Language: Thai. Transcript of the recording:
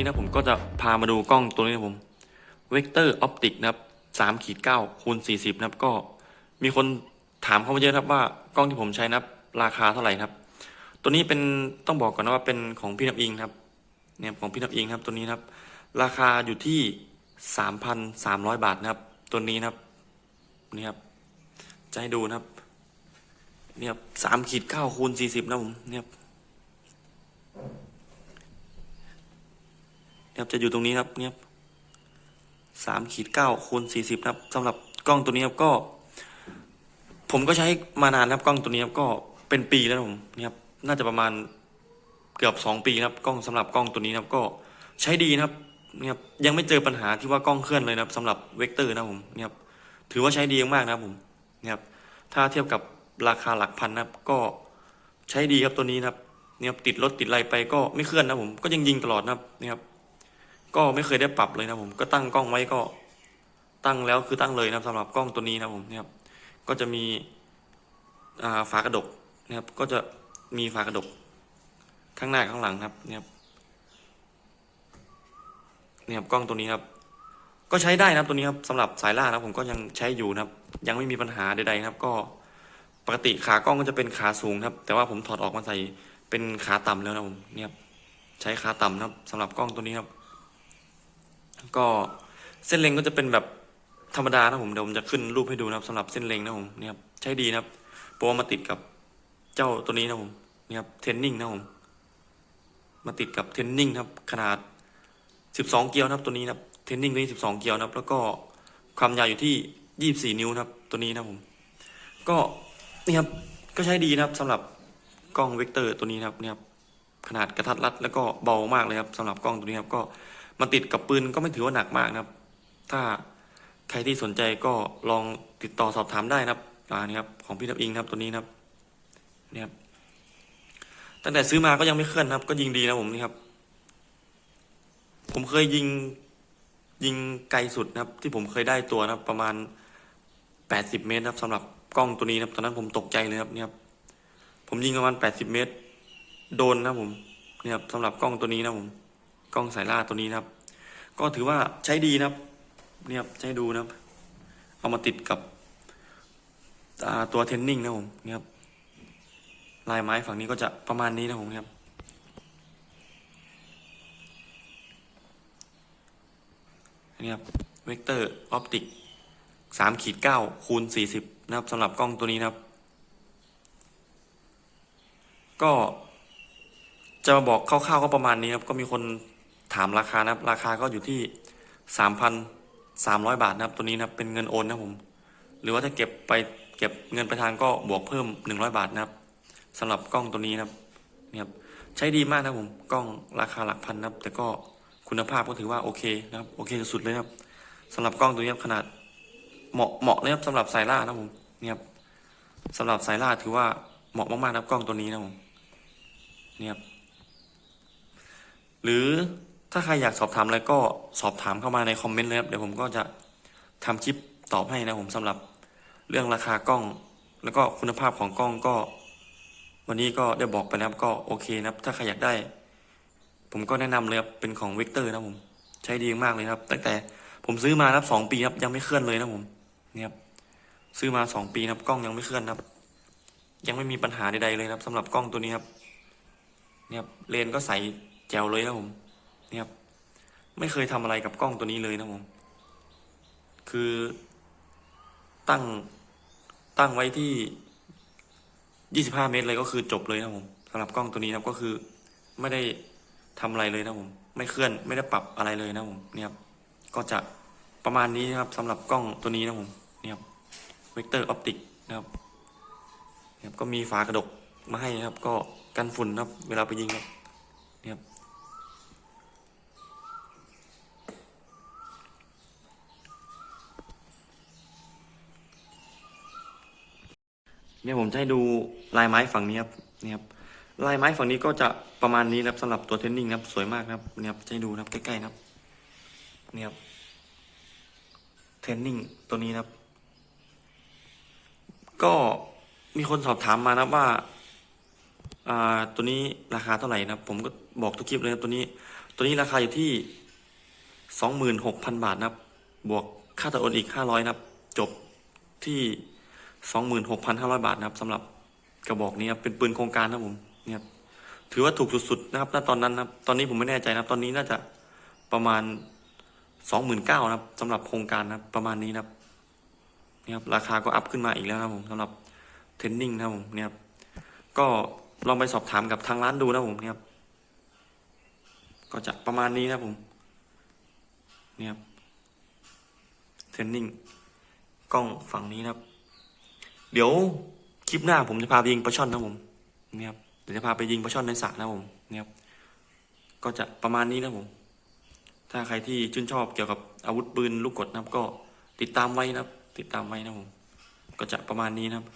นี้นะผมก็จะพามาดูกล้องตัวนี้นะผมเวกเตอร์ออปติกนะครับสามขีดเก้าคูณสี่สิบนะครับก็มีคนถามเข้ามาเยอะนะครับว่ากล้องที่ผมใช้นะครับราคาเท่าไหร่นะครับ ตัวนี้เป็นต้องบอกก่อนนะว่าเป็นของพี่น้ำอิงครับเนี่ยของพี่น้ำอิงครับตัวนี้นะครับ ราคาอยู่ที่สามพันสามร้อยบาทนะครับ ตัวนี้นะครับนี่ครับจะให้ดูนะครับเนี่ยครับสามขีดเก้าคูณสี่สิบนะผมเนี่ย ครับจะอยู่ตรงนี้ครับเนี่ยสามขีดเก้าคูณสี่สิบครับสำหรับกล้องตัวนี้ครับก็ ผมก็ใช้มานานครับกล้องตัวนี้ครับก็เป็นปีแล้วผมเนี่ยครับน่าจะประมาณเกือบสองปีครับกล้องสำหรับกล้องตัวนี้ครับก็ใช้ดีนะครับเนี่ยครับยังไม่เจอปัญหาที่ว่ากล้องเคลื่อนเลยนะครับสำหรับเวกเตอร์นะผมเนี่ยครับถือว่าใช้ดีมากนะครับผมเนี่ยครับถ้าเทียบกับราคาหลักพันนะครับก็ใช้ดีครับตัวนี้นะครับเนี่ยครับติดรถติดอะไรไปก็ไม่เคลื่อนนะผมก็ยังยิงตลอดนะครับเนี่ยครับ ก็ไม่เคยได้ปรับเลยนะผมก็ตั้งกล้องไว้ก็ตั้งแล้วคือตั้งเลยนะสำหรับกล้องตัวนี้นะผมเนี่ยครับ ก็จะมีาฝากระดกนะครับ ก็จะมีฝากระดกข้างหน้าข้างหลังครับเนี่ยครับนี่ครับกล้องตัวนี้ครับ ก็ใช้ได้นะครับตัวนี้ครับสำหรับสายล่านะผมก็ยังใช้อยู่นะครับ ยังไม่มีปัญหาใดๆนะครับ ก็ปกติขากล้องก็จะเป็นขาสูงครับ แต่ว่าผมถอดออกมาใส่เป็นขาต่ำแล้วนะผมเนี่ยครับใช้ขาต่ำนะครับสำหรับกล้องตัวนี้ครับ ก็เส้นเล็งก็จะเป็นแบบธรรมดานะผมเดี๋ยวผมจะขึ้นรูปให้ดูนะครับสำหรับเส้นเล็งนะผมเนี่ยครับใช้ดีนะครับเพราะว่ามาติดกับเจ้าตัวนี้นะผมเนี่ยครับเทนนิ่งนะผมมาติดกับเทนนิ่งครับขนาด 12 เกียวนะครับตัวนี้นะครับเทนนิ่งตัวนี้ 12 เกียวนะครับ แล้วก็ความยาวอยู่ที่ 24 นิ้วนะครับตัวนี้นะผมก็นี่ครับก็ใช้ดีนะครับสำหรับกล้องเวกเตอร์ตัวนี้นะครับเนี่ยครับขนาดกระทัดรัดแล้วก็เบามากเลยครับสำหรับกล้องตัวนี้ครับก็ มาติดกับปืนก็ไม่ถือว่าหนักมากนะครับ ถ้าใครที่สนใจก็ลองติดต่อสอบถามได้นะครับอ่านี่ครับของพี่นับอิงครับตัวนี้นะครับเนี่ยครับตั้งแต่ซื้อมาก็ยังไม่เคลื่อนครับ ก็ยิงดีนะผมนี่ครับ ผมเคยยิงยิงไกลสุดนะครับ ที่ผมเคยได้ตัวนะครับ ประมาณแปดสิบเมตรครับสำหรับกล้องตัวนี้นะครับ ตอนนั้นผมตกใจเลยครับเนี่ยครับ ผมยิงประมาณแปดสิบเมตร โดนนะผมเนี่ยครับสำหรับกล้องตัวนี้นะผม กล้องสายล่าตัวนี้นะครับ ก็ถือว่าใช้ดีนะครับ เนี่ยครับให้ดูนะครับ เอามาติดกับตัวเทนนิ่งนะผมเนี่ยครับลายไม้ฝั่งนี้ก็จะประมาณนี้นะผมเนี่ยครับนนี้ครับเวกเตอร์ออปติกสามขีดเก้าคูณสี่สิบนะครับสำหรับกล้องตัวนี้นะครับ ก็จะมาบอกคร่าวๆก็ประมาณนี้ครับ ก็มีคน ถามราคานะครับราคาก็อยู่ที่สามพันสามร้อยบาทนะครับตัวนี้นะครับเป็นเงินโอนนะผม หรือว่าถ้าเก็บไปเก็บเงินไปทางก็บวกเพิ่มหนึ่งร้อยบาทนะครับสำหรับกล้องตัวนี้นะครับเนี่ยครับใช้ดีมากนะผมกล้องราคาหลักพันนะครับ แต่ก็คุณภาพก็ถือว่าโอเคนะครับโอเคสุดเลยนะครับสำหรับกล้องตัวนี้ขนาดเหมาะเหมาะเลยครับสำหรับสายล่านะผมเนี่ยครับสำหรับสายล่าถือว่าเหมาะมากๆนะครับกล้องตัวนี้นะผมเนี่ยครับหรือ ถ้าใครอยากสอบถามอะไรก็สอบถามเข้ามาในคอมเมนต์เลยครับเดี๋ยวผมก็จะทำคลิปตอบให้นะผมสำหรับเรื่องราคากล้อง แล้วก็คุณภาพของกล้องก็ วันนี้ก็ได้บอกไปแล้วก็โอเคนะครับ ถ้าใครอยากได้ ผมก็แนะนำเลยครับเป็นของเวกเตอร์นะผม ใช้ดีมากเลยครับ ตั้งแต่ผมซื้อมานะครับสองปีครับยังไม่เคลื่อนเลยนะผมเนี่ยครับซื้อมาสองปีครับกล้องยังไม่เคลื่อนครับ ยังไม่มีปัญหาใดๆเลยครับสำหรับกล้องตัวนี้ครับเนี่ยครับเลนก็ใสแจ๋วเลยนะผม นี่ยครับไม่เคยทำอะไรกับกล้องตัวนี้เลยนะผม คือตั้งตั้งไว้ที่ยี่สิบห้าเมตรเลยก็คือจบเลยนะผมสำหรับกล้องตัวนี้นะครับก็คือไม่ได้ทำอะไรเลยนะผม ไม่เคลื่อนไม่ได้ปรับอะไรเลยนะผมเนี่ยครับก็จะประมาณนี้นะครับสำหรับกล้องตัวนี้นะผมเนี่ยครับเวกเตอร์ออปติกนะครับเนี่ยครับก็มีฝากระดกมาให้นะครับ ก็กันฝุ่นนะครับ เวลาไปยิงครับเนี่ยครับ เนี่ยผมจะให้ดูลายไม้ฝั่งนี้ครับเนี่ยครับลายไม้ฝั่งนี้ก็จะประมาณนี้นะครับสำหรับตัวเทนนิ่งนะครับ สวยมากนะครับเนี่ยครับจะให้ดูนะครับใกล้ๆนะครับเนี่ยครับเทนนิ่งตัวนี้นะครับ ก็มีคนสอบถามมานะว่าอ่าตัวนี้ราคาเท่าไหร่นะผมก็บอกทุกคลิปเลยนะตัวนี้ ตัวนี้ราคาอยู่ที่สองหมื่นหกพันบาทนะครับ บวกค่าตัดโอนอีกห้าร้อยนะครับ จบที่ สองหมื่นหกพันห้าร้อยบาทนะครับสำหรับกระบอกนี้ครับเป็นปืนโครงการนะผมเนี่ยครับถือว่าถูกสุดๆนะครับณตอนนั้นนะครับตอนนี้ผมไม่แน่ใจนะครับ ตอนนี้น่าจะประมาณสองหมื่นเก้านะครับสำหรับโครงการนะครับประมาณนี้นะครับนี่ครับราคาก็อัพขึ้นมาอีกแล้วนะครับผมสำหรับเทรนนิ่งนะครับผมเนี่ยครับก็ลองไปสอบถามกับทางร้านดูนะครับผมเนี่ยครับก็จะประมาณนี้นะครับผมเนี่ยครับเทรนนิ่งกล้องฝั่งนี้นะครับ เดี๋ยวคลิปหน้าผมจะพาไปยิงปลาช่อนนะผมเนี่ยครับเดี๋ยวจะพาไปยิงปลาช่อนในสระนะผมเนี่ยครับก็จะประมาณนี้นะผม ถ้าใครที่ชื่นชอบเกี่ยวกับอาวุธปืนลูกกดนะครับ ก็ติดตามไว้นะครับ ติดตามไว้นะครับผม ก็จะประมาณนี้นะครับ